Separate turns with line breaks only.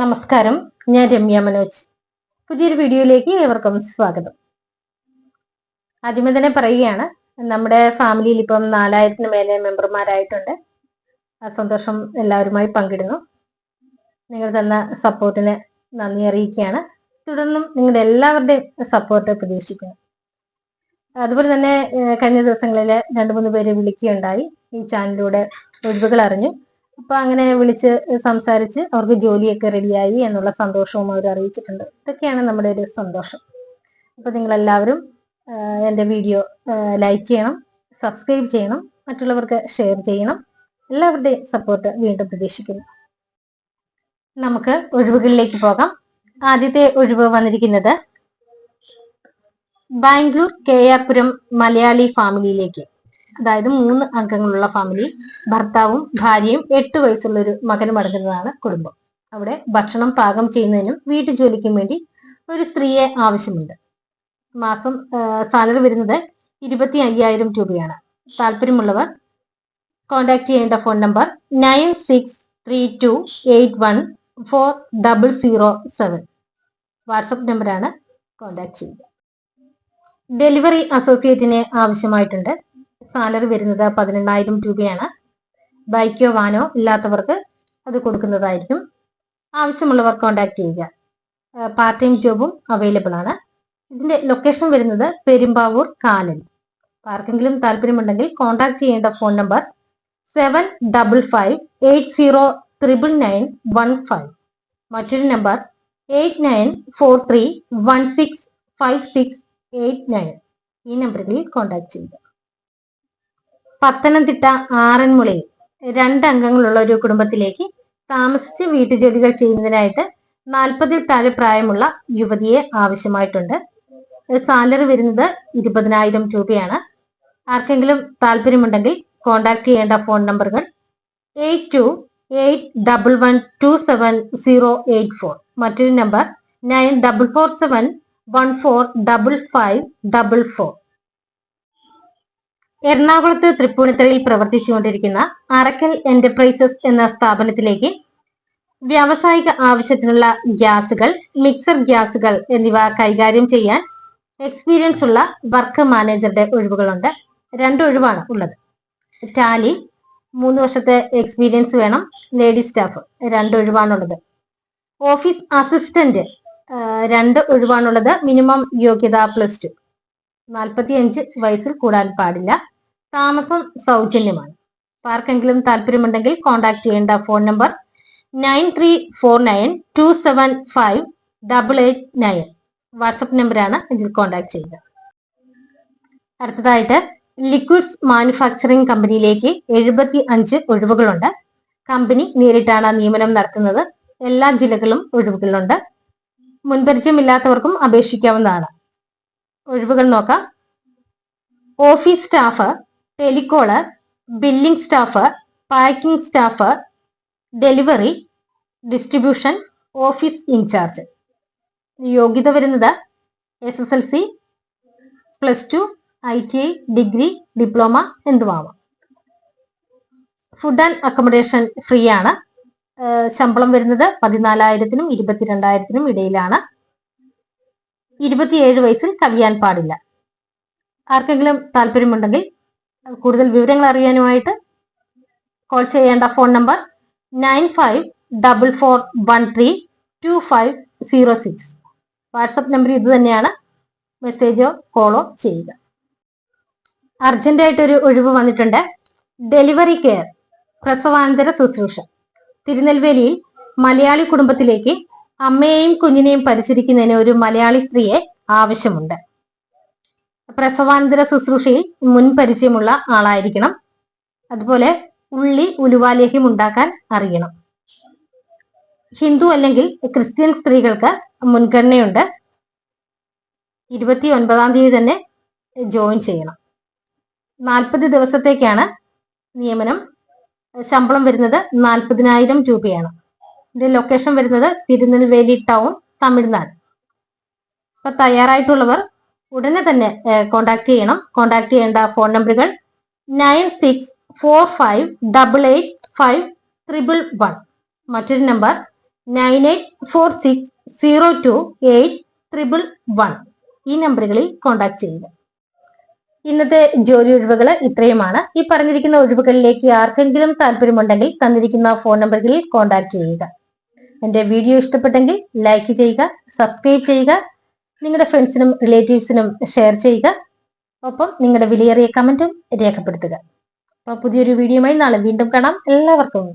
നമസ്കാരം ഞാൻ രമ്യ മനോജ്. പുതിയൊരു വീഡിയോയിലേക്ക് ഏവർക്കും സ്വാഗതം. ആദ്യമേ തന്നെ പറയുകയാണ് നമ്മുടെ ഫാമിലിയിൽ ഇപ്പം നാലായിരത്തിന് മേലെ മെമ്പർമാരായിട്ടുണ്ട്. ആ സന്തോഷം എല്ലാവരുമായി പങ്കിടുന്നു. നിങ്ങൾ തന്ന സപ്പോർട്ടിന് നന്ദി അറിയിക്കുകയാണ്. തുടർന്നും നിങ്ങളുടെ എല്ലാവരുടെയും സപ്പോർട്ട് പ്രതീക്ഷിക്കുന്നു. അതുപോലെ തന്നെ കഴിഞ്ഞ ദിവസങ്ങളിൽ രണ്ടു മൂന്ന് പേര് വിളിക്കുകയുണ്ടായി. ഈ ചാനലിലൂടെ ഒഴിവുകൾ അറിഞ്ഞു. അപ്പൊ അങ്ങനെ വിളിച്ച് സംസാരിച്ച് അവർക്ക് ജോലിയൊക്കെ റെഡിയായി എന്നുള്ള സന്തോഷവും അവർ അറിയിച്ചിട്ടുണ്ട്. ഇതൊക്കെയാണ് നമ്മുടെ ഒരു സന്തോഷം. അപ്പൊ നിങ്ങൾ എല്ലാവരും എന്റെ വീഡിയോ ലൈക്ക് ചെയ്യണം സബ്സ്ക്രൈബ് ചെയ്യണം മറ്റുള്ളവർക്ക് ഷെയർ ചെയ്യണം എല്ലാവരുടെയും സപ്പോർട്ട് വീണ്ടും പ്രതീക്ഷിക്കുന്നു. നമുക്ക് ഒഴിവുകളിലേക്ക് പോകാം. ആദ്യത്തെ ഒഴിവ് വന്നിരിക്കുന്നത് ബാംഗ്ലൂർ കെ മലയാളി ഫാമിലിയിലേക്ക്. അതായത് മൂന്ന് അംഗങ്ങളുള്ള ഫാമിലി ഭർത്താവും ഭാര്യയും എട്ട് വയസ്സുള്ള ഒരു മകനും അടങ്ങുന്നതാണ് കുടുംബം. അവിടെ ഭക്ഷണം പാകം ചെയ്യുന്നതിനും വീട്ടുജോലിക്കും വേണ്ടി ഒരു സ്ത്രീയെ ആവശ്യമുണ്ട്. മാസം സാലറി വരുന്നത് ഇരുപത്തി അയ്യായിരം രൂപയാണ്. താല്പര്യമുള്ളവർ കോൺടാക്ട് ചെയ്യേണ്ട phone number nine six three two eight one four double zero seven WhatsApp നമ്പറാണ് കോൺടാക്ട് ചെയ്യുക. ഡെലിവറി അസോസിയേറ്റിന് ആവശ്യമായിട്ടുണ്ട്. സാലറി വരുന്നത് പതിനെണ്ണായിരം രൂപയാണ്. ബൈക്കോ വാനോ ഇല്ലാത്തവർക്ക് അത് കൊടുക്കുന്നതായിരിക്കും. ആവശ്യമുള്ളവർ കോൺടാക്ട് ചെയ്യുക. പാർട്ട് ടൈം ജോബും അവൈലബിൾ ആണ്. ഇതിന്റെ ലൊക്കേഷൻ വരുന്നത് പെരുമ്പാവൂർ കാലൻ ആർക്കെങ്കിലും താല്പര്യമുണ്ടെങ്കിൽ കോൺടാക്ട് ചെയ്യേണ്ട phone number seven double five eight zero triple nine one five മറ്റൊരു number eight nine four three one six five six eight nine ഈ നമ്പറിൽ കോൺടാക്ട് ചെയ്യുക. പത്തനംതിട്ട ആറന്മുളയിൽ രണ്ട് അംഗങ്ങളുള്ള ഒരു കുടുംബത്തിലേക്ക് താമസിച്ച് വീട്ടുജോലികൾ ചെയ്യുന്നതിനായിട്ട് നാൽപ്പതിൽ താഴെ പ്രായമുള്ള യുവതിയെ ആവശ്യമായിട്ടുണ്ട്. സാലറി വരുന്നത് ഇരുപതിനായിരം രൂപയാണ്. ആർക്കെങ്കിലും താല്പര്യമുണ്ടെങ്കിൽ കോൺടാക്ട് ചെയ്യേണ്ട ഫോൺ നമ്പറുകൾ eight two eight double one two seven zero eight four. മറ്റൊരു number nine double four seven one four double five double four. എറണാകുളത്ത് തൃപ്പൂണിത്തറയിൽ പ്രവർത്തിച്ചുകൊണ്ടിരിക്കുന്ന അറക്കൽ എന്റർപ്രൈസസ് എന്ന സ്ഥാപനത്തിലേക്ക് വ്യാവസായിക ആവശ്യത്തിനുള്ള ഗ്യാസുകൾ മിക്സർ ഗ്യാസുകൾ എന്നിവ കൈകാര്യം ചെയ്യാൻ എക്സ്പീരിയൻസ് ഉള്ള വർക്ക് മാനേജറുടെ ഒഴിവുകളുണ്ട്. രണ്ട് ഒഴിവാണ് ഉള്ളത്. ടാലി മൂന്ന് വർഷത്തെ എക്സ്പീരിയൻസ് വേണം. ലേഡി സ്റ്റാഫ് രണ്ട് ഒഴിവാണുള്ളത്. ഓഫീസ് അസിസ്റ്റന്റ് രണ്ട് ഒഴിവാണുള്ളത്. മിനിമം യോഗ്യത പ്ലസ് ടു നാൽപ്പത്തി അഞ്ച് വയസ്സിൽ കൂടാൻ പാടില്ല. താമസം സൗജന്യമാണ്. ആർക്കെങ്കിലും താല്പര്യമുണ്ടെങ്കിൽ കോൺടാക്ട് ചെയ്യേണ്ട phone number nine three four nine two seven five double eight nine WhatsApp നമ്പറാണ് ഇതിൽ കോൺടാക്ട് ചെയ്യുക. അടുത്തതായിട്ട് ലിക്വിഡ്സ് മാനുഫാക്ചറിംഗ് കമ്പനിയിലേക്ക് എഴുപത്തി അഞ്ച് ഒഴിവുകളുണ്ട്. കമ്പനി നേരിട്ടാണ് നിയമനം നടത്തുന്നത്. എല്ലാ ജില്ലകളും ഒഴിവുകളുണ്ട്. മുൻപരിചയമില്ലാത്തവർക്കും അപേക്ഷിക്കാവുന്നതാണ്. ഒഴിവുകൾ നോക്കാം. Office staff telecaller billing staff packing staff delivery distribution office incharge. യോഗ്യത വരുന്നത് S S L C plus two I T I degree diploma എന്തുമാവാം. Food and accommodation free ആണ്. ശമ്പളം വരുന്നത് പതിനാലായിരത്തിനും ഇരുപത്തിരണ്ടായിരത്തിനും ഇടയിലാണ്. ഇരുപത്തിയേഴ് വയസ്സിൽ കവിയാൻ പാടില്ല. ആർക്കെങ്കിലും താല്പര്യമുണ്ടെങ്കിൽ കൂടുതൽ വിവരങ്ങൾ അറിയാനുമായിട്ട് കോൾ ചെയ്യേണ്ട phone number nine five double four one three two five zero six WhatsApp number ഇത് തന്നെയാണ്. മെസ്സേജോ കോളോ ചെയ്യുക. അർജന്റായിട്ടൊരു ഒഴിവ് വന്നിട്ടുണ്ട്. ഡെലിവറി കെയർ പ്രസവാനന്തര ശുശ്രൂഷ. തിരുനെൽവേലിയിൽ മലയാളി കുടുംബത്തിലേക്ക് അമ്മയെയും കുഞ്ഞിനെയും പരിചരിക്കുന്നതിന് ഒരു മലയാളി സ്ത്രീയെ ആവശ്യമുണ്ട്. പ്രസവാനന്തര ശുശ്രൂഷയിൽ മുൻ പരിചയമുള്ള ആളായിരിക്കണം. അതുപോലെ ഉള്ളി ഉലുവാലേഹ്യം ഉണ്ടാക്കാൻ അറിയണം. ഹിന്ദു അല്ലെങ്കിൽ ക്രിസ്ത്യൻ സ്ത്രീകൾക്ക് മുൻഗണനയുണ്ട്. ഇരുപത്തി ഒൻപതാം തീയതി തന്നെ ജോയിൻ ചെയ്യണം. നാൽപ്പത് ദിവസത്തേക്കാണ് നിയമനം. ശമ്പളം വരുന്നത് നാൽപ്പതിനായിരം രൂപയാണ്. ഇതിന്റെ ലൊക്കേഷൻ വരുന്നത് തിരുനെൽവേലി ടൗൺ തമിഴ്നാട്. അപ്പൊ തയ്യാറായിട്ടുള്ളവർ ഉടനെ തന്നെ കോണ്ടാക്ട് ചെയ്യണം. കോണ്ടാക്ട് ചെയ്യേണ്ട ഫോൺ നമ്പറുകൾ nine six four five double eight five triple one മറ്റൊരു number nine eight four six zero two eight triple one ഈ നമ്പറുകളിൽ കോണ്ടാക്ട് ചെയ്യുക. ഇന്നത്തെ ജോലി ഒഴിവുകൾ ഇത്രയുമാണ്. ഈ പറഞ്ഞിരിക്കുന്ന ഒഴിവുകളിലേക്ക് ആർക്കെങ്കിലും താല്പര്യമുണ്ടെങ്കിൽ തന്നിരിക്കുന്ന ഫോൺ നമ്പറുകളിൽ കോണ്ടാക്ട് ചെയ്യുക. എന്റെ വീഡിയോ ഇഷ്ടപ്പെട്ടെങ്കിൽ ലൈക്ക് ചെയ്യുക സബ്സ്ക്രൈബ് ചെയ്യുക നിങ്ങളുടെ ഫ്രണ്ട്സിനും റിലേറ്റീവ്സിനും ഷെയർ ചെയ്യുക ഒപ്പം നിങ്ങളുടെ വിലയേറിയ കമന്റും രേഖപ്പെടുത്തുക. അപ്പോൾ പുതിയൊരു വീഡിയോയുമായി നാളെ വീണ്ടും കാണാം. എല്ലാവർക്കും